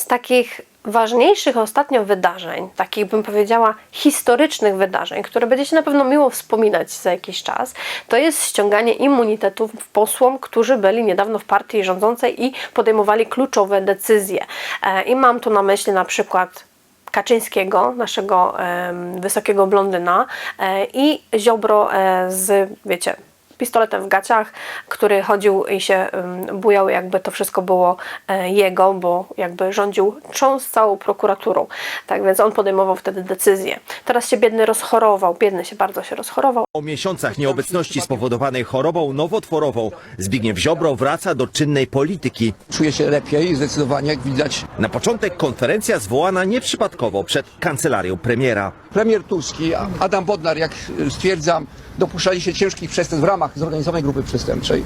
Z takich ważniejszych ostatnio wydarzeń, takich bym powiedziała historycznych wydarzeń, które będzie się na pewno miło wspominać za jakiś czas, to jest ściąganie immunitetów posłom, którzy byli niedawno w partii rządzącej i podejmowali kluczowe decyzje. E, I mam tu na myśli na przykład Kaczyńskiego, naszego wysokiego blondyna e, i Ziobro e, z, wiecie, pistoletem w gaciach, który chodził i się bujał, jakby to wszystko było e, jego, bo jakby rządził trząs całą prokuraturą. Tak więc on podejmował wtedy decyzje. Teraz się biedny rozchorował, biedny się bardzo się rozchorował, Po miesiącach nieobecności spowodowanej chorobą nowotworową Zbigniew Ziobro wraca do czynnej polityki. Czuję się lepiej, zdecydowanie, jak widać. Na początek konferencja zwołana nieprzypadkowo przed kancelarią premiera. Premier Tusk i Adam Bodnar, jak stwierdzam, dopuszczali się ciężkich przestępstw w ramach zorganizowanej grupy przestępczej.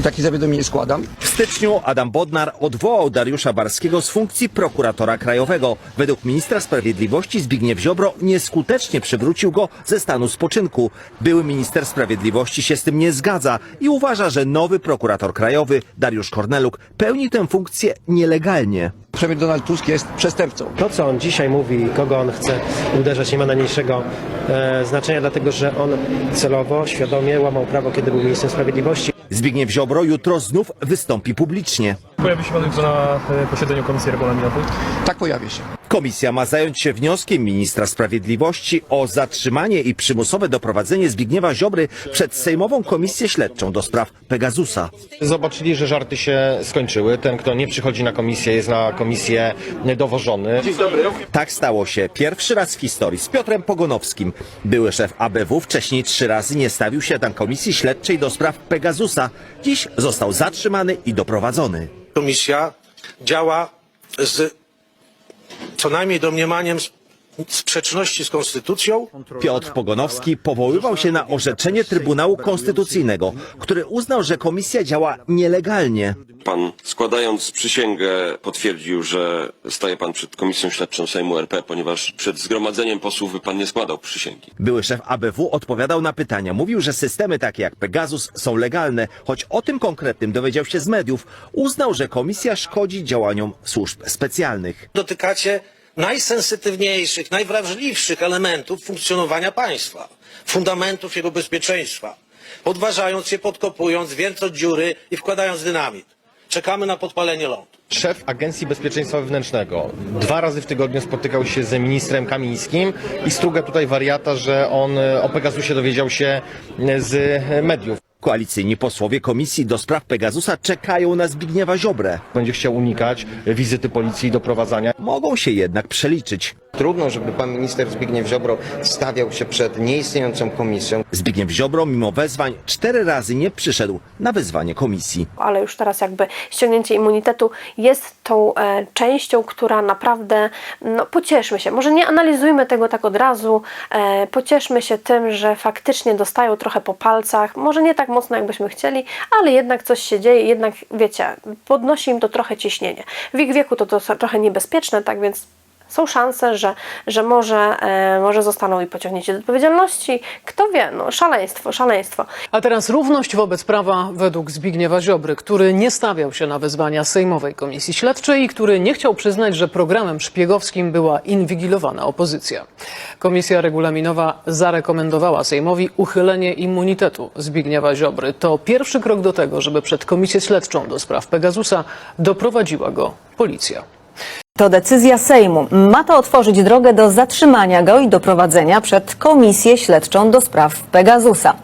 I takie zawiadomienie składam. W styczniu Adam Bodnar odwołał Dariusza Barskiego z funkcji prokuratora krajowego. Według ministra sprawiedliwości Zbigniew Ziobro nieskutecznie przywrócił go ze stanu spoczynku. Były minister sprawiedliwości się z tym nie zgadza i uważa, że nowy prokurator krajowy Dariusz Korneluk pełni tę funkcję nielegalnie. Premier Donald Tusk jest przestępcą. To, co on dzisiaj mówi i kogo on chce uderzać, nie ma najmniejszego e, znaczenia, dlatego że on celowo, świadomie łamał prawo, kiedy był ministrem sprawiedliwości. Zbigniew Ziobro jutro znów wystąpi publicznie. Pojawi się pan jutro na e, posiedzeniu Komisji Regulaminowej. Tak pojawi się. Komisja ma zająć się wnioskiem ministra sprawiedliwości o zatrzymanie i przymusowe doprowadzenie Zbigniewa Ziobry przed Sejmową Komisję Śledczą do spraw Pegasusa. Zobaczyli, że żarty się skończyły. Ten, kto nie przychodzi na komisję, jest na komisję dowożony. Tak stało się pierwszy raz w historii z Piotrem Pogonowskim. Były szef ABW wcześniej trzy razy nie stawił się na Komisji Śledczej do spraw Pegasusa. Dziś został zatrzymany i doprowadzony. Komisja działa z co najmniej domniemaniem sprzeczności z konstytucją. Piotr Pogonowski powoływał się na orzeczenie Trybunału Konstytucyjnego, który uznał, że komisja działa nielegalnie. Pan składając przysięgę potwierdził, że staje pan przed Komisją Śledczą Sejmu RP, ponieważ przed zgromadzeniem posłów by pan nie składał przysięgi. Były szef ABW odpowiadał na pytania. Mówił, że systemy takie jak Pegasus są legalne, choć o tym konkretnym dowiedział się z mediów. Uznał, że komisja szkodzi działaniom służb specjalnych. Dotykacie najsensytywniejszych, najwrażliwszych elementów funkcjonowania państwa, fundamentów jego bezpieczeństwa, podważając je, podkopując, wiercąc dziury i wkładając dynamit. Czekamy na podpalenie lądu. Szef Agencji Bezpieczeństwa Wewnętrznego dwa razy w tygodniu spotykał się z ministrem Kamińskim i struga tutaj wariata, że on e, o Pegasusie dowiedział się e, z mediów. Koalicyjni posłowie Komisji do spraw Pegasusa czekają na Zbigniewa Ziobrę. Będzie chciał unikać wizyty policji i doprowadzania. Mogą się jednak przeliczyć. Trudno, żeby pan minister Zbigniew Ziobro stawiał się przed nieistniejącą komisją. Zbigniew Ziobro mimo wezwań cztery razy nie przyszedł na wezwanie komisji. ale już teraz jakby ściągnięcie immunitetu jest tą e, częścią, która naprawdę, no pocieszmy się, może nie analizujmy tego tak od razu, e, pocieszmy się tym, że faktycznie dostają trochę po palcach, może nie tak mocno jakbyśmy chcieli, ale jednak coś się dzieje, jednak wiecie, podnosi im to trochę ciśnienie. W ich wieku to, to trochę niebezpieczne, tak więc są szanse, że, że może, e, może zostaną i pociągnięci do odpowiedzialności. Kto wie, no szaleństwo, szaleństwo. A teraz równość wobec prawa według Zbigniewa Ziobry, który nie stawiał się na wezwania Sejmowej Komisji Śledczej i który nie chciał przyznać, że programem szpiegowskim była inwigilowana opozycja. Komisja regulaminowa zarekomendowała Sejmowi uchylenie immunitetu Zbigniewa Ziobry. To pierwszy krok do tego, żeby przed Komisję Śledczą do spraw Pegasusa doprowadziła go policja. To decyzja Sejmu. Ma to otworzyć drogę do zatrzymania go i doprowadzenia przed Komisję Śledczą do spraw Pegasusa.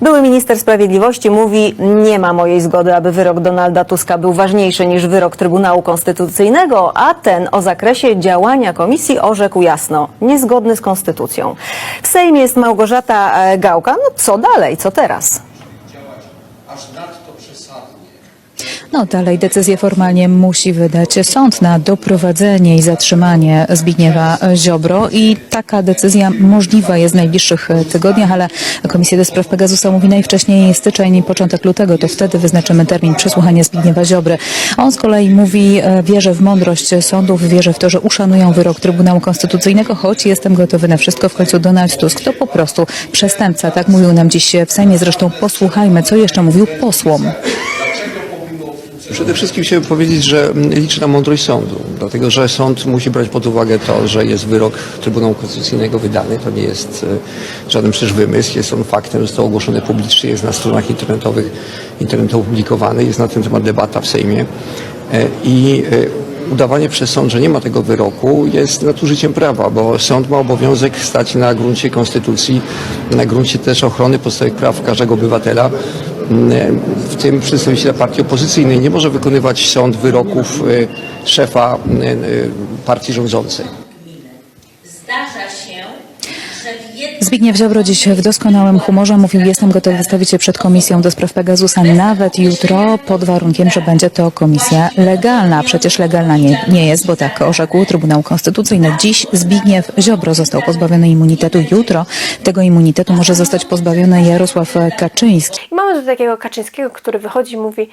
Były minister sprawiedliwości mówi, nie ma mojej zgody, aby wyrok Donalda Tuska był ważniejszy niż wyrok Trybunału Konstytucyjnego, a ten o zakresie działania komisji orzekł jasno, niezgodny z konstytucją. W Sejmie jest Małgorzata e, Gałka. No co dalej, co teraz? No dalej decyzję formalnie musi wydać sąd na doprowadzenie i zatrzymanie Zbigniewa Ziobro i taka decyzja możliwa jest w najbliższych tygodniach, ale Komisja do Spraw Pegasusa mówi najwcześniej styczeń, początek lutego, to wtedy wyznaczymy termin przesłuchania Zbigniewa Ziobry. On z kolei mówi, e, wierzę w mądrość sądów, wierzę w to, że uszanują wyrok Trybunału Konstytucyjnego, choć jestem gotowy na wszystko. W końcu Donald Tusk to po prostu przestępca, tak mówił nam dziś w Sejmie. Zresztą posłuchajmy, co jeszcze mówił posłom. Przede wszystkim chciałbym powiedzieć, że mm, liczę na mądrość sądu, dlatego że sąd musi brać pod uwagę to, że jest wyrok Trybunału Konstytucyjnego wydany. To nie jest e, żaden przecież wymysł, jest on faktem, został ogłoszony publicznie, jest na stronach internetowych, internetowo opublikowany, jest na ten temat debata w Sejmie. E, I e, udawanie przez sąd, że nie ma tego wyroku jest nadużyciem prawa, bo sąd ma obowiązek stać na gruncie konstytucji, na gruncie też ochrony podstawowych praw każdego obywatela, w tym przedstawiciela partii opozycyjnej. Nie może wykonywać sąd wyroków e, szefa e, e, partii rządzącej. Zdarza się, że w jednym Zbigniew Ziobro dziś w doskonałym humorze mówił, jestem gotowy wystawić się przed komisją do spraw Pegasusa nawet jutro, pod warunkiem, że będzie to komisja legalna. Przecież legalna nie, nie jest, bo tak orzekł Trybunał Konstytucyjny. Dziś Zbigniew Ziobro został pozbawiony immunitetu. Jutro tego immunitetu może zostać pozbawiony Jarosław Kaczyński. I mamy tu takiego Kaczyńskiego, który wychodzi i mówi,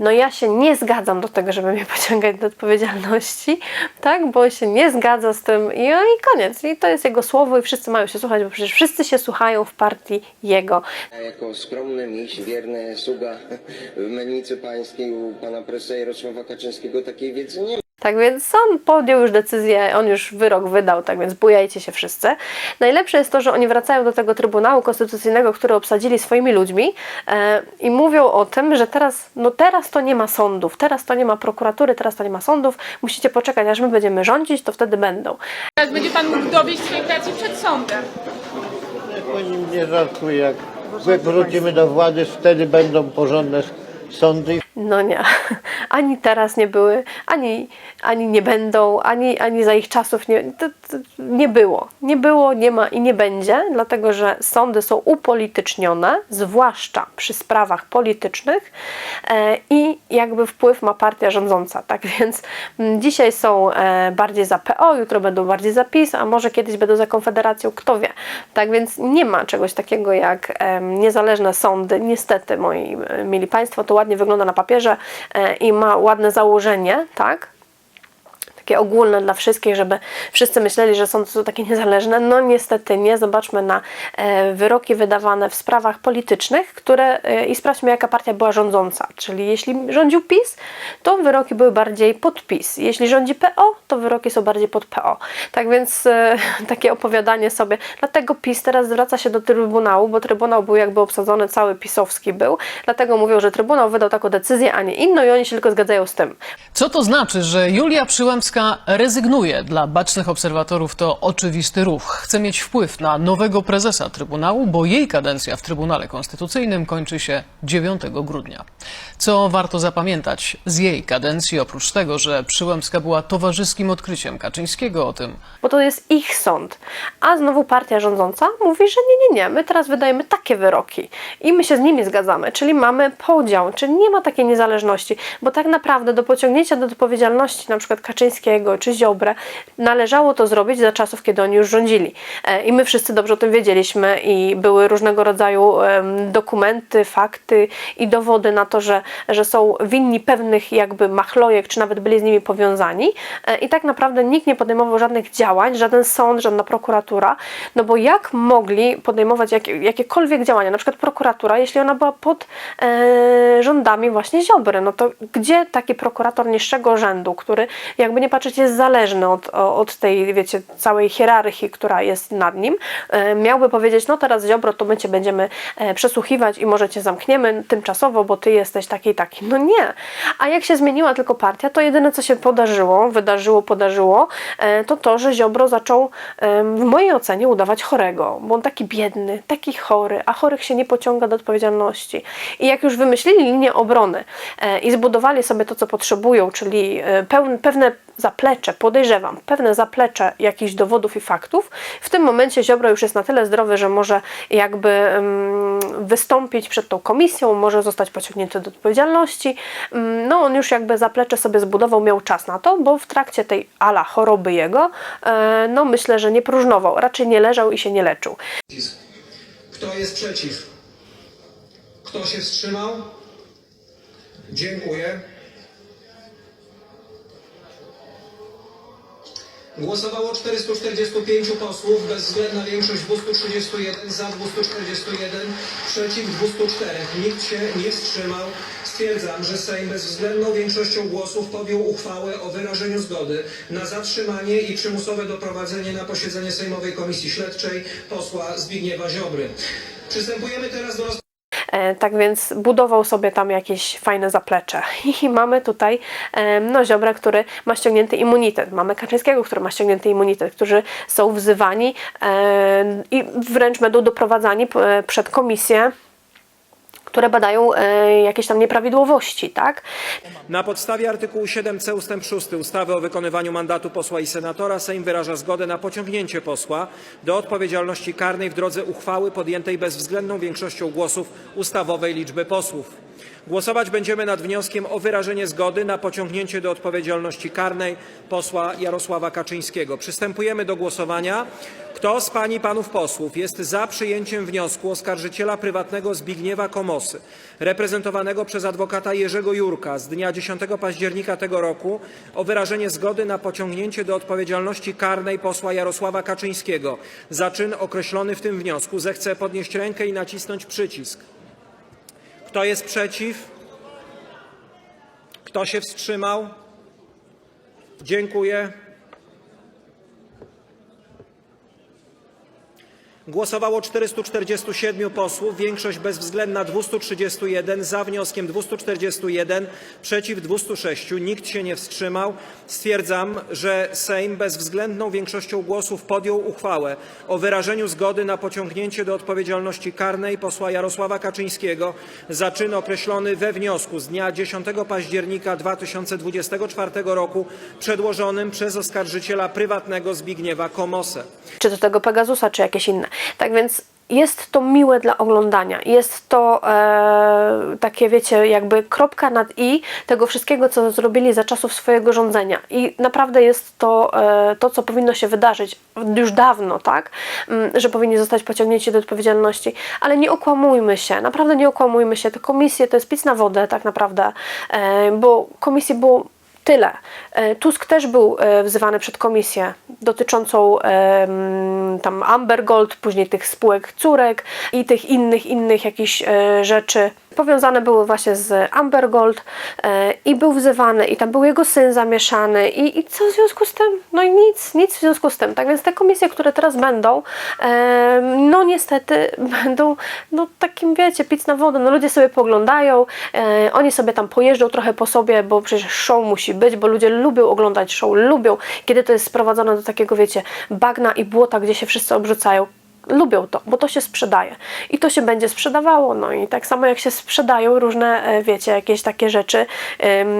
no ja się nie zgadzam do tego, żeby mnie pociągać do odpowiedzialności, tak, bo się nie zgadza z tym i, no i koniec. I to jest jego słowo i wszyscy mają się słuchać, bo przecież wszyscy się słuchają w partii jego. Jako skromny miś, wierny sługa w mennicy pańskiej u pana prezesa Jarosława Kaczyńskiego takiej wiedzy nie ma. Tak więc on podjął już decyzję, on już wyrok wydał, tak więc bujajcie się wszyscy. Najlepsze jest to, że oni wracają do tego Trybunału Konstytucyjnego, który obsadzili swoimi ludźmi e, i mówią o tym, że teraz, no teraz to nie ma sądów, teraz to nie ma prokuratury, teraz to nie ma sądów, musicie poczekać, aż my będziemy rządzić, to wtedy będą. Teraz będzie pan mógł dowieść swojej pracy przed sądem. Pani nie żartuje, jak jak wrócimy do władzy, wtedy będą porządne sądy. No nie, ani teraz nie były, ani, ani nie będą, ani, ani za ich czasów nie, to, to nie było. Nie było, nie ma i nie będzie, dlatego że sądy są upolitycznione, zwłaszcza przy sprawach politycznych e, i jakby wpływ ma partia rządząca. Tak więc m, dzisiaj są e, bardziej za PO, jutro będą bardziej za PiS, a może kiedyś będą za Konfederacją, kto wie. Tak więc nie ma czegoś takiego jak em, niezależne sądy. Niestety, moi e, mili Państwo, to ładnie wygląda na papierze e, i ma ładne założenie, tak? Takie ogólne dla wszystkich, żeby wszyscy myśleli, że sądy są takie niezależne. No niestety nie. Zobaczmy na e, wyroki wydawane w sprawach politycznych, które e, i sprawdźmy jaka partia była rządząca. Czyli jeśli rządził PiS, to wyroki były bardziej pod PiS. Jeśli rządzi PO, to wyroki są bardziej pod PO. Tak więc e, takie opowiadanie sobie. Dlatego PiS teraz zwraca się do Trybunału, bo Trybunał był jakby obsadzony, cały pisowski był. Dlatego mówią, że Trybunał wydał taką decyzję, a nie inną i oni się tylko zgadzają z tym. Co to znaczy, że Julia Przyłębska rezygnuje? Dla bacznych obserwatorów to oczywisty ruch. Chce mieć wpływ na nowego prezesa Trybunału, bo jej kadencja w Trybunale Konstytucyjnym kończy się 9 grudnia. Co warto zapamiętać z jej kadencji, oprócz tego, że Przyłębska była towarzyskim odkryciem Kaczyńskiego o tym, bo to jest ich sąd. A znowu partia rządząca mówi, że nie, nie, nie, my teraz wydajemy takie wyroki i my się z nimi zgadzamy, czyli mamy podział, czyli nie ma takiej niezależności, bo tak naprawdę do pociągnięcia do odpowiedzialności na przykład Kaczyńskiego czy Ziobrę należało to zrobić za czasów, kiedy oni już rządzili. E, I my wszyscy dobrze o tym wiedzieliśmy i były różnego rodzaju dokumenty, fakty i dowody na to, że, że są winni pewnych jakby machlojek, czy nawet byli z nimi powiązani. E, I tak naprawdę nikt nie podejmował żadnych działań, żaden sąd, żadna prokuratura, no bo jak mogli podejmować jakie, jakiekolwiek działania, na przykład prokuratura, jeśli ona była pod e, rządami właśnie Ziobry, no to gdzie taki prokurator niższego rzędu, który jakby nie patrzeć jest zależny od, od tej, wiecie, całej hierarchii, która jest nad nim, e, miałby powiedzieć, no teraz Ziobro, to my Cię będziemy e, przesłuchiwać i może Cię zamkniemy tymczasowo, bo Ty jesteś taki i taki. No nie. A jak się zmieniła tylko partia, to jedyne, co się podarzyło, wydarzyło, podarzyło, e, to to, że Ziobro zaczął w mojej ocenie udawać chorego, bo on taki biedny, taki chory, a chorych się nie pociąga do odpowiedzialności. I jak już wymyślili linię obrony i zbudowali sobie to, co potrzebują, czyli e, pełn, pewne zaplecze, podejrzewam, pewne zaplecze jakichś dowodów i faktów, w tym momencie Ziobro już jest na tyle zdrowy, że może jakby mm, wystąpić przed tą komisją, może zostać pociągnięty do odpowiedzialności. Mm, No on już jakby zaplecze sobie zbudował, miał czas na to, bo w trakcie tej ala choroby jego, e, no myślę, że nie próżnował, raczej nie leżał i się nie leczył. Kto jest przeciw? Kto się wstrzymał? Dziękuję. Głosowało 445 posłów, bezwzględna większość 231, za 241, przeciw 204. Nikt się nie wstrzymał. Stwierdzam, że Sejm bezwzględną większością głosów podjął uchwałę o wyrażeniu zgody na zatrzymanie i przymusowe doprowadzenie na posiedzenie Sejmowej Komisji Śledczej posła Zbigniewa Ziobry. Przystępujemy teraz do roz... E, Tak więc budował sobie tam jakieś fajne zaplecze. I mamy tutaj e, no, Ziobrę, który ma ściągnięty immunitet. Mamy Kaczyńskiego, który ma ściągnięty immunitet, którzy są wzywani e, i wręcz będą doprowadzani przed komisję, które badają e, jakieś tam nieprawidłowości, tak? Na podstawie artykułu 7c ust. 6 ustawy o wykonywaniu mandatu posła i senatora Sejm wyraża zgodę na pociągnięcie posła do odpowiedzialności karnej w drodze uchwały podjętej bezwzględną większością głosów ustawowej liczby posłów. Głosować będziemy nad wnioskiem o wyrażenie zgody na pociągnięcie do odpowiedzialności karnej posła Jarosława Kaczyńskiego. Przystępujemy do głosowania. Kto z pań i panów posłów jest za przyjęciem wniosku oskarżyciela prywatnego Zbigniewa Komosy, reprezentowanego przez adwokata Jerzego Jurka z dnia 10 października tego roku o wyrażenie zgody na pociągnięcie do odpowiedzialności karnej posła Jarosława Kaczyńskiego za czyn określony w tym wniosku, zechce podnieść rękę i nacisnąć przycisk. Kto jest przeciw? Kto się wstrzymał? Dziękuję. Głosowało 447 posłów, większość bezwzględna 231, za wnioskiem 241, przeciw 206, nikt się nie wstrzymał. Stwierdzam, że Sejm bezwzględną większością głosów podjął uchwałę o wyrażeniu zgody na pociągnięcie do odpowiedzialności karnej posła Jarosława Kaczyńskiego za czyn określony we wniosku z dnia 10 października 2024 roku przedłożonym przez oskarżyciela prywatnego Zbigniewa Komosę. czy do tego Pegasusa, czy jakieś inne. Tak więc jest to miłe dla oglądania. Jest to e, takie, wiecie, jakby kropka nad i tego wszystkiego, co zrobili za czasów swojego rządzenia. I naprawdę jest to e, to, co powinno się wydarzyć już dawno, tak? Mm, Że powinni zostać pociągnięci do odpowiedzialności. Ale nie okłamujmy się, naprawdę nie okłamujmy się. Te komisje to jest pic na wodę, tak naprawdę, e, bo komisje było Tyle. E, Tusk też był e, wzywany przed komisję dotyczącą tam Amber Gold, później tych spółek córek i tych innych, innych jakichś e, rzeczy. Powiązane były właśnie z Amber Gold e, i był wzywany i tam był jego syn zamieszany i, i co w związku z tym? No i nic, nic w związku z tym. Tak więc te komisje, które teraz będą, em, no niestety będą no takim, wiecie, pic na wodę. No ludzie sobie poglądają, e, oni sobie tam pojeżdżą trochę po sobie, bo przecież show musi być, bo ludzie lubią oglądać show, lubią, kiedy to jest sprowadzone do takiego, wiecie, bagna i błota, gdzie się wszyscy obrzucają. Lubią to, bo to się sprzedaje i to się będzie sprzedawało. No i tak samo jak się sprzedają różne, e, wiecie, jakieś takie rzeczy,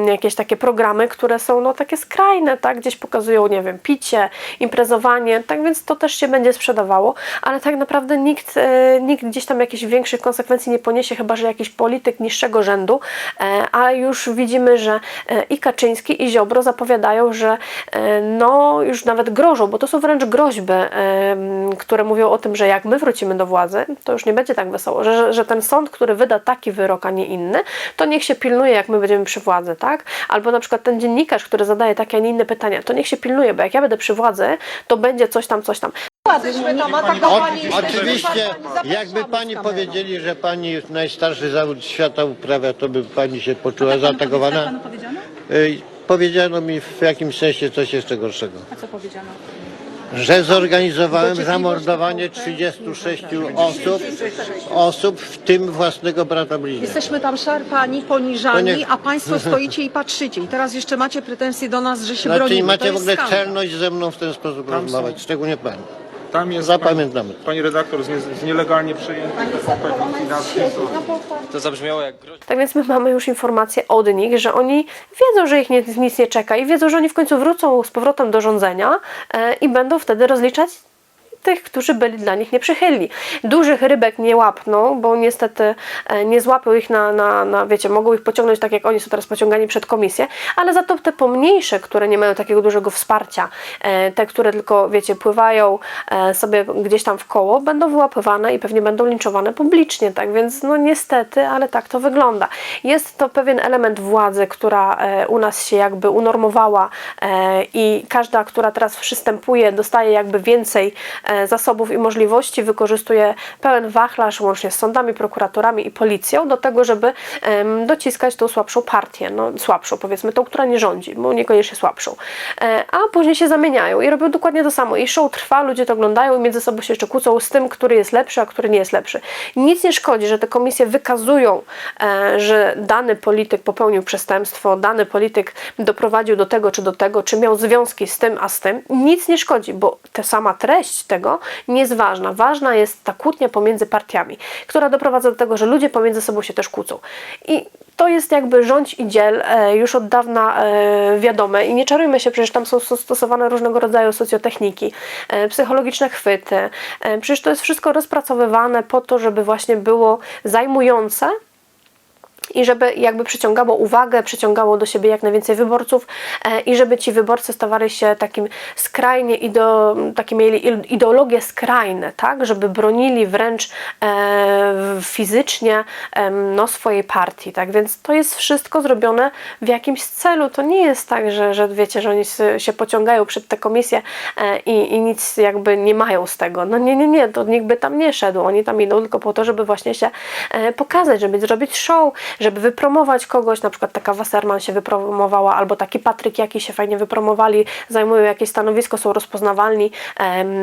jakieś takie programy, które są no takie skrajne, tak, gdzieś pokazują, nie wiem, picie, imprezowanie, tak więc to też się będzie sprzedawało, ale tak naprawdę nikt, e, nikt gdzieś tam jakichś większych konsekwencji nie poniesie, chyba że jakiś polityk niższego rzędu, e, a już widzimy, że e, i Kaczyński, i Ziobro zapowiadają, że no już nawet grożą, bo to są wręcz groźby, które mówią o tym, że jak my wrócimy do władzy, to już nie będzie tak wesoło, że, że, że ten sąd, który wyda taki wyrok, a nie inny, to niech się pilnuje, jak my będziemy przy władzy, tak? Albo na przykład ten dziennikarz, który zadaje takie, a nie inne pytania, to niech się pilnuje, bo jak ja będę przy władzy, to będzie coś tam, coś tam. O, oczywiście, jakby pani powiedzieli, że pani najstarszy zawód świata uprawia, to by pani się poczuła zaatakowana. Y, Powiedziano mi w jakimś sensie coś jeszcze gorszego. A co powiedziano? Że zorganizowałem zamordowanie 36 osób, osób, w tym własnego brata bliźniaka. Jesteśmy tam szarpani, poniżani, a państwo stoicie i patrzycie. I teraz jeszcze macie pretensje do nas, że się Znaczy bronimy. macie to w jest ogóle skandal. czelność ze mną w ten sposób rozmawiać, szczególnie pani. Tam jest Zapamiętamy. Pani, pani redaktor z, nie, z nielegalnie przejętych kwalifikacji. To zabrzmiało jak groźba. Tak więc my mamy już informacje od nich, że oni wiedzą, że ich nie, nic nie czeka i wiedzą, że oni w końcu wrócą z powrotem do rządzenia e, i będą wtedy rozliczać tych, którzy byli dla nich nieprzychylni. Dużych rybek nie łapną, bo niestety e, nie złapią ich na, na, na, wiecie, mogą ich pociągnąć tak jak oni są teraz pociągani przed komisję, ale za to te pomniejsze, które nie mają takiego dużego wsparcia, e, te, które tylko, wiecie, pływają e, sobie gdzieś tam w koło, będą wyłapywane i pewnie będą linczowane publicznie, tak więc no niestety, ale tak to wygląda. Jest to pewien element władzy, która u nas się jakby unormowała i każda, która teraz przystępuje, dostaje jakby więcej zasobów i możliwości wykorzystuje pełen wachlarz łącznie z sądami, prokuratorami i policją do tego, żeby dociskać tą słabszą partię, no słabszą powiedzmy, tą, która nie rządzi, bo niekoniecznie słabszą. E, a później się zamieniają i robią dokładnie to samo. I show trwa, ludzie to oglądają i między sobą się jeszcze kłócą z tym, który jest lepszy, a który nie jest lepszy. Nic nie szkodzi, że te komisje wykazują, e, że dany polityk popełnił przestępstwo, dany polityk doprowadził do tego czy do tego, czy miał związki z tym, a z tym. Nic nie szkodzi, bo ta sama treść tego nie jest ważna. Ważna jest ta kłótnia pomiędzy partiami, która doprowadza do tego, że ludzie pomiędzy sobą się też kłócą. I to jest jakby rządź i dziel e, już od dawna e, wiadome i nie czarujmy się, przecież tam są stosowane różnego rodzaju socjotechniki, e, psychologiczne chwyty. Przecież to jest wszystko rozpracowywane po to, żeby właśnie było zajmujące i żeby jakby przyciągało uwagę, przyciągało do siebie jak najwięcej wyborców e, i żeby ci wyborcy stawali się takim skrajnie, ido, takie mieli ideologie skrajne, tak, żeby bronili wręcz e, fizycznie no, swojej partii, tak, więc to jest wszystko zrobione w jakimś celu, to nie jest tak, że, że wiecie, że oni się pociągają przed te komisje e, i, i nic jakby nie mają z tego, no nie, nie, nie, to nikt by tam nie szedł, oni tam idą tylko po to, żeby właśnie się pokazać, żeby zrobić show, żeby wypromować kogoś, na przykład taka Wasserman się wypromowała, albo taki Patryk jaki się fajnie wypromowali, zajmują jakieś stanowisko, są rozpoznawalni,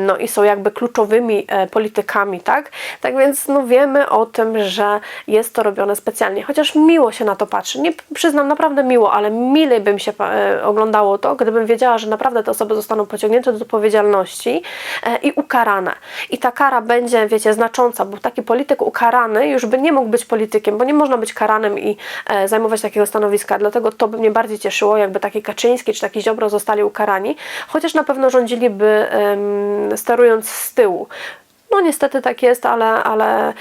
no i są jakby kluczowymi e, politykami, tak? Tak więc no wiemy o tym, że jest to robione specjalnie, chociaż miło się na to patrzy, nie przyznam, naprawdę miło, ale milej bym się e, oglądało to, gdybym wiedziała, że naprawdę te osoby zostaną pociągnięte do odpowiedzialności e, i ukarane. I ta kara będzie, wiecie, znacząca, bo taki polityk ukarany już by nie mógł być politykiem, bo nie można być i e, zajmować takiego stanowiska. Dlatego to by mnie bardziej cieszyło, jakby taki Kaczyński czy taki Ziobro zostali ukarani, chociaż na pewno rządziliby sterując z tyłu. No niestety tak jest, ale, ale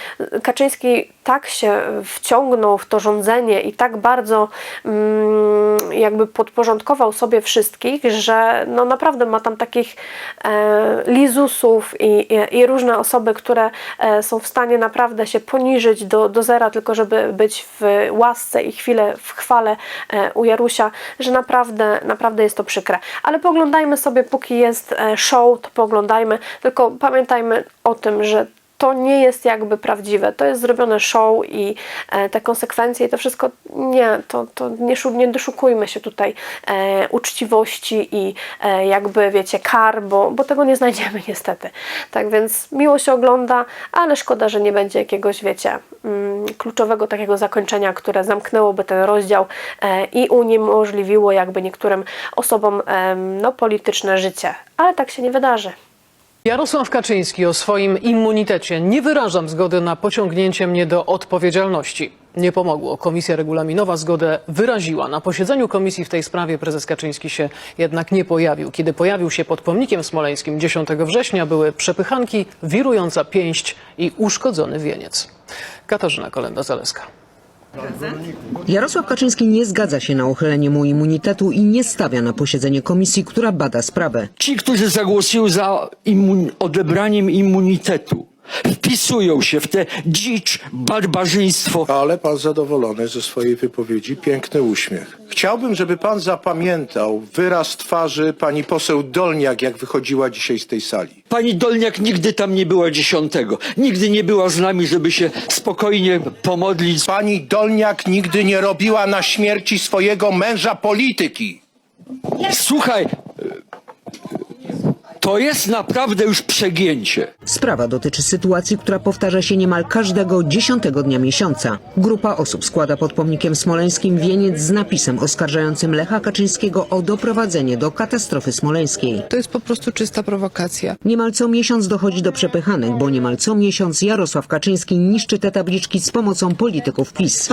Kaczyński tak się wciągnął w to rządzenie i tak bardzo mm, jakby podporządkował sobie wszystkich, że no naprawdę ma tam takich e, lizusów i, i, i różne osoby, które e, są w stanie naprawdę się poniżyć do, do zera, tylko żeby być w łasce i chwilę w chwale e, u Jarusia, że naprawdę, naprawdę jest to przykre. Ale poglądajmy sobie, póki jest e, show, to poglądajmy, tylko pamiętajmy o tym, że to nie jest jakby prawdziwe. To jest zrobione show i e, te konsekwencje i to wszystko nie, to, to nie, nie doszukujmy się tutaj e, uczciwości i e, jakby wiecie kar, bo, bo tego nie znajdziemy niestety. Tak więc miło się ogląda, ale szkoda, że nie będzie jakiegoś wiecie mm, kluczowego takiego zakończenia, które zamknęłoby ten rozdział e, i uniemożliwiło jakby niektórym osobom em, no, polityczne życie. Ale tak się nie wydarzy. Jarosław Kaczyński o swoim immunitecie nie wyrażam zgody na pociągnięcie mnie do odpowiedzialności. Nie pomogło. Komisja regulaminowa zgodę wyraziła. Na posiedzeniu komisji w tej sprawie prezes Kaczyński się jednak nie pojawił. Kiedy pojawił się pod pomnikiem smoleńskim 10 września były przepychanki, wirująca pięść i uszkodzony wieniec. Katarzyna Kolenda-Zaleska. Jarosław Kaczyński nie zgadza się na uchylenie mu immunitetu i nie stawia na posiedzenie komisji, która bada sprawę. Ci, którzy zagłosują za immun- odebraniem immunitetu, wpisują się w tę dzicz, barbarzyństwo. Ale pan zadowolony ze swojej wypowiedzi, piękny uśmiech. Chciałbym, żeby pan zapamiętał wyraz twarzy pani poseł Dolniak, jak wychodziła dzisiaj z tej sali. Pani Dolniak nigdy tam nie była dziesiątego. Nigdy nie była z nami, żeby się spokojnie pomodlić. Pani Dolniak nigdy nie robiła na śmierci swojego męża polityki. Słuchaj, to jest naprawdę już przegięcie. Sprawa dotyczy sytuacji, która powtarza się niemal każdego dziesiątego dnia miesiąca. Grupa osób składa pod pomnikiem smoleńskim wieniec z napisem oskarżającym Lecha Kaczyńskiego o doprowadzenie do katastrofy smoleńskiej. To jest po prostu czysta prowokacja. Niemal co miesiąc dochodzi do przepychanek, bo niemal co miesiąc Jarosław Kaczyński niszczy te tabliczki z pomocą polityków PiS.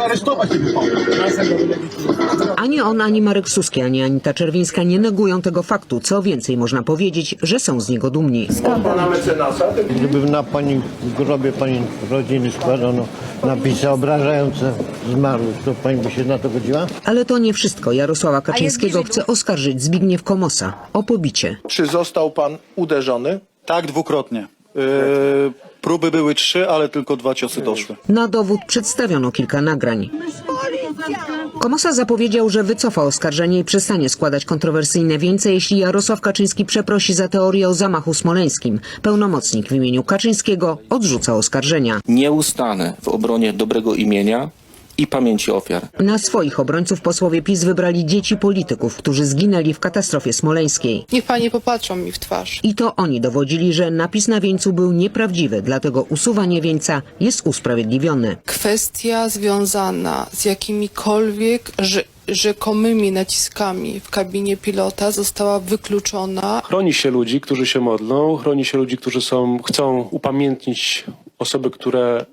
Ani on, ani Marek Suski, ani Anita Czerwińska nie negują tego faktu. Co więcej, można powiedzieć, że są z niego dumni. Pana mecenasa, Gdyby na pani grobie pani rodziny składano napisy obrażające zmarłych, to pani by się na to godziła? Ale to nie wszystko. Jarosława Kaczyńskiego chce oskarżyć Zbigniew Komosa o pobicie. czy został pan uderzony? Tak, dwukrotnie. Yy, próby były trzy, ale tylko dwa ciosy doszły. Na dowód przedstawiono kilka nagrań. Komosa zapowiedział, że wycofa oskarżenie i przestanie składać kontrowersyjne wieńce, jeśli Jarosław Kaczyński przeprosi za teorię o zamachu smoleńskim. Pełnomocnik w imieniu Kaczyńskiego odrzuca oskarżenia. Nie ustanę w obronie dobrego imienia i pamięci ofiar. Na swoich obrońców posłowie PiS wybrali dzieci polityków, którzy zginęli w katastrofie smoleńskiej. Niech panie popatrzą mi w twarz. I to oni dowodzili, że napis na wieńcu był nieprawdziwy, dlatego usuwanie wieńca jest usprawiedliwione. Kwestia związana z jakimikolwiek rze- rzekomymi naciskami w kabinie pilota została wykluczona. Chroni się ludzi, którzy się modlą, chroni się ludzi, którzy są, chcą upamiętnić osoby, które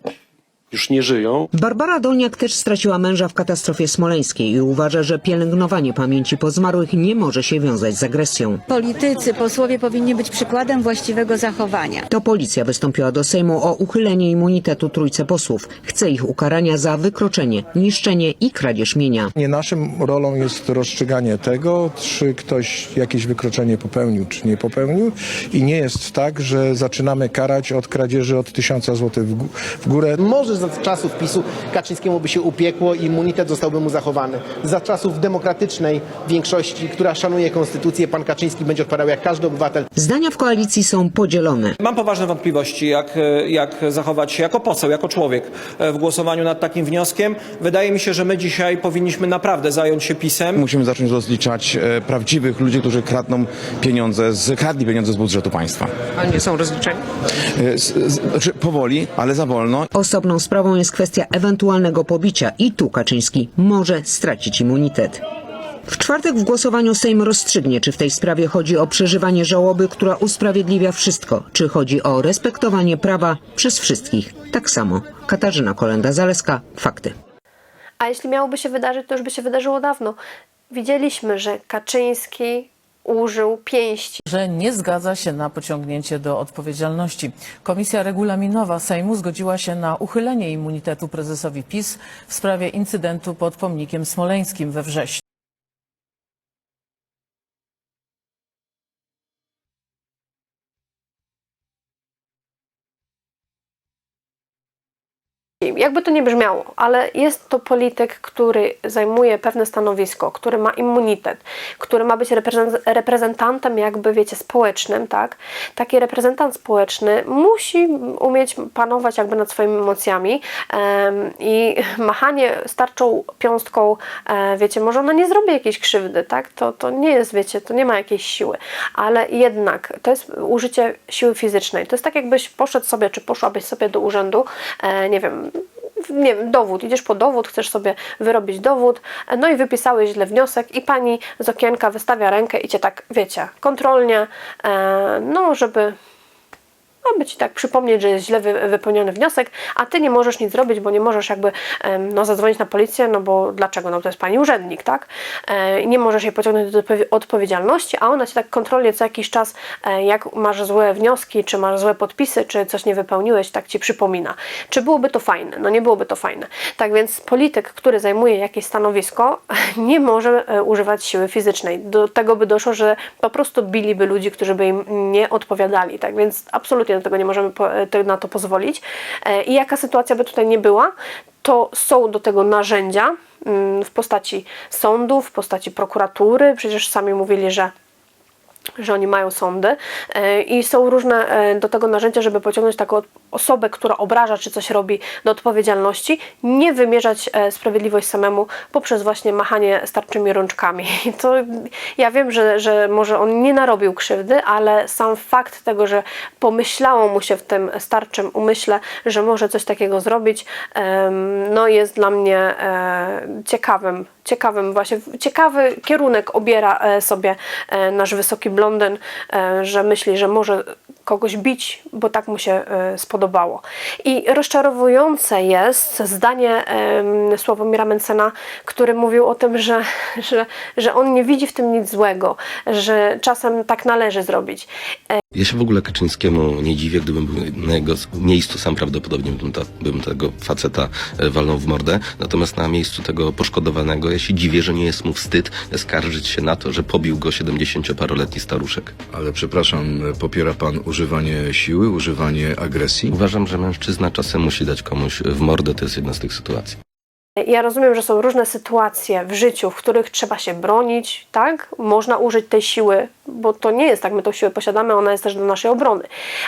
już nie żyją. Barbara Dolniak też straciła męża w katastrofie smoleńskiej i uważa, że pielęgnowanie pamięci po zmarłych nie może się wiązać z agresją. Politycy, posłowie powinni być przykładem właściwego zachowania. To policja wystąpiła do Sejmu o uchylenie immunitetu trójce posłów. Chce ich ukarania za wykroczenie, niszczenie i kradzież mienia. Nie naszym rolą jest rozstrzyganie tego, czy ktoś jakieś wykroczenie popełnił, czy nie popełnił. I nie jest tak, że zaczynamy karać od kradzieży od tysiąca złotych w gó- w górę. Może za czasów PiSu Kaczyńskiemu by się upiekło i immunitet zostałby mu zachowany. Za czasów demokratycznej większości, która szanuje konstytucję, pan Kaczyński będzie odpowiadał jak każdy obywatel. Zdania w koalicji są podzielone. Mam poważne wątpliwości, jak, jak zachować się jako poseł, jako człowiek e, w głosowaniu nad takim wnioskiem. Wydaje mi się, że my dzisiaj powinniśmy naprawdę zająć się PiSem. Musimy zacząć rozliczać e, prawdziwych ludzi, którzy kradną pieniądze, z, kradli pieniądze z budżetu państwa. A nie są rozliczeni? E, z, z, znaczy powoli, ale za wolno. Osobną sprawą jest kwestia ewentualnego pobicia i tu Kaczyński może stracić immunitet. W czwartek w głosowaniu Sejm rozstrzygnie, czy w tej sprawie chodzi o przeżywanie żałoby, która usprawiedliwia wszystko, czy chodzi o respektowanie prawa przez wszystkich. Tak samo. Katarzyna Kolenda-Zaleska, Fakty. A jeśli miałoby się wydarzyć, to już by się wydarzyło dawno. Widzieliśmy, że Kaczyński użył pięści. że nie zgadza się na pociągnięcie do odpowiedzialności. Komisja Regulaminowa Sejmu zgodziła się na uchylenie immunitetu prezesowi PiS w sprawie incydentu pod pomnikiem smoleńskim we wrześniu. Jakby to nie brzmiało, ale jest to polityk, który zajmuje pewne stanowisko, który ma immunitet, który ma być reprezent- reprezentantem, jakby wiecie, społecznym, tak? Taki reprezentant społeczny musi umieć panować jakby nad swoimi emocjami em, i machanie starczą piąstką, e, wiecie, może ona nie zrobi jakiejś krzywdy, tak? To, to nie jest, wiecie, to nie ma jakiejś siły, ale jednak to jest użycie siły fizycznej. To jest tak, jakbyś poszedł sobie, czy poszłabyś sobie do urzędu, e, nie wiem, nie wiem, dowód, idziesz po dowód, chcesz sobie wyrobić dowód, no i wypisałeś źle wniosek i pani z okienka wystawia rękę i cię tak, wiecie, kontrolnie, e, no żeby aby ci tak przypomnieć, że jest źle wy, wypełniony wniosek, a ty nie możesz nic zrobić, bo nie możesz jakby no, zadzwonić na policję, no bo dlaczego? No to jest pani urzędnik, tak? E, nie możesz jej pociągnąć do odpowie- odpowiedzialności, a ona ci tak kontrolnie co jakiś czas, e, jak masz złe wnioski, czy masz złe podpisy, czy coś nie wypełniłeś, tak ci przypomina. Czy byłoby to fajne? No nie byłoby to fajne. Tak więc polityk, który zajmuje jakieś stanowisko, nie może e, używać siły fizycznej. Do tego by doszło, że po prostu biliby ludzi, którzy by im nie odpowiadali. Tak więc absolutnie do tego nie możemy e, na to pozwolić. E, I jaka sytuacja by tutaj nie była, to są do tego narzędzia mm, w postaci sądów, w postaci prokuratury. Przecież sami mówili, że że oni mają sądy e, i są różne e, do tego narzędzia, żeby pociągnąć taką osobę, która obraża czy coś robi do odpowiedzialności, nie wymierzać e, sprawiedliwość samemu poprzez właśnie machanie starczymi rączkami. I to ja wiem, że, że może on nie narobił krzywdy, ale sam fakt tego, że pomyślało mu się w tym starczym umyśle, że może coś takiego zrobić, no jest dla mnie ciekawym, ciekawym właśnie, ciekawy kierunek obiera e, sobie e, nasz wysoki blondyn, e, że myśli, że może kogoś bić, bo tak mu się e, spodobało. I rozczarowujące jest zdanie Sławomira Mencena, który mówił o tym, że, że, że on nie widzi w tym nic złego, że czasem tak należy zrobić. E, Ja się w ogóle Kaczyńskiemu nie dziwię, gdybym był na jego miejscu, sam prawdopodobnie bym, ta, bym tego faceta e, walnął w mordę. Natomiast na miejscu tego poszkodowanego ja się dziwię, że nie jest mu wstyd skarżyć się na to, że pobił go 70-paroletni staruszek. Ale przepraszam, popiera pan używanie siły, używanie agresji? Uważam, że mężczyzna czasem musi dać komuś w mordę, to jest jedna z tych sytuacji. Ja rozumiem, że są różne sytuacje w życiu, w których trzeba się bronić, tak? Można użyć tej siły, bo to nie jest tak, my tą siłę posiadamy, ona jest też do naszej obrony.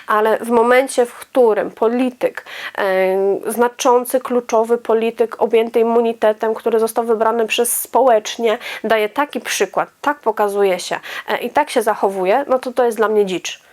Ale w momencie, w którym polityk, e, znaczący, kluczowy polityk objęty immunitetem, który został wybrany przez społecznie, daje taki przykład, tak pokazuje się e, i tak się zachowuje, no to to jest dla mnie dzicz.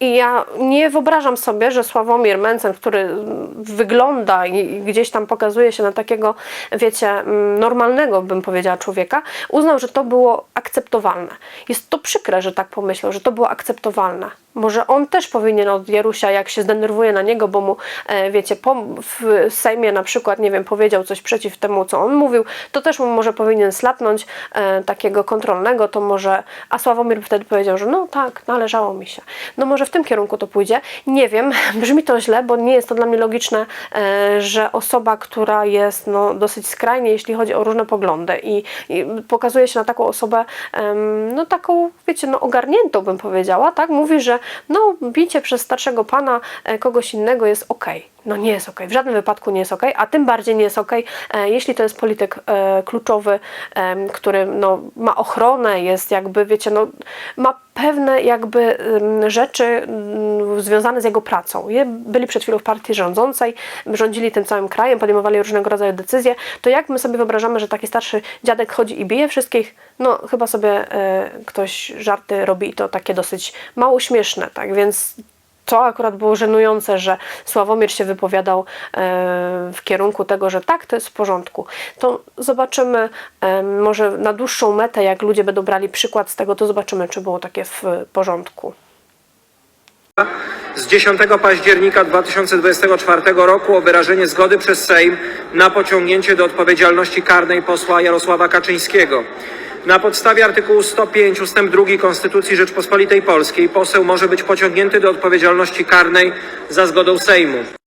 I ja nie wyobrażam sobie, że Sławomir Mencen, który wygląda i gdzieś tam pokazuje się na takiego, wiecie, mm, normalnego, bym powiedziała, człowieka, uznał, że to było akceptowalne. Jest to przykre, że tak pomyślał, że to było akceptowalne. Może on też powinien od Jarusia, jak się zdenerwuje na niego, bo mu, e, wiecie, w Sejmie na przykład, nie wiem, powiedział coś przeciw temu, co on mówił, to też mu może powinien slapnąć e, takiego kontrolnego, to może, a Sławomir wtedy powiedział, że no tak, należało mi się. No może w tym kierunku to pójdzie. Nie wiem, brzmi to źle, bo nie jest to dla mnie logiczne, e, że osoba, która jest no, dosyć skrajnie, jeśli chodzi o różne poglądy i, i pokazuje się na taką osobę, no taką, wiecie, no ogarniętą bym powiedziała, tak? Mówi, że no bicie przez starszego pana e, kogoś innego jest okej. No nie jest okej, w żadnym wypadku nie jest okej, a tym bardziej nie jest okej, e, jeśli to jest polityk e, kluczowy, em, który no, ma ochronę, jest jakby, wiecie, no, ma pewne jakby em, rzeczy mm, związane z jego pracą. Byli przed chwilą w partii rządzącej, rządzili tym całym krajem, podejmowali różnego rodzaju decyzje, to jak my sobie wyobrażamy, że taki starszy dziadek chodzi i bije wszystkich? No chyba sobie e, ktoś żarty robi i to takie dosyć mało śmieszne, tak, więc to akurat było żenujące, że Sławomir się wypowiadał e, w kierunku tego, że tak, to jest w porządku. To zobaczymy, e, może na dłuższą metę, jak ludzie będą brali przykład z tego, to zobaczymy, czy było takie w porządku. z 10 października 2024 roku o wyrażenie zgody przez Sejm na pociągnięcie do odpowiedzialności karnej posła Jarosława Kaczyńskiego. Na podstawie artykułu 105 ust. 2 Konstytucji Rzeczpospolitej Polskiej poseł może być pociągnięty do odpowiedzialności karnej za zgodą Sejmu.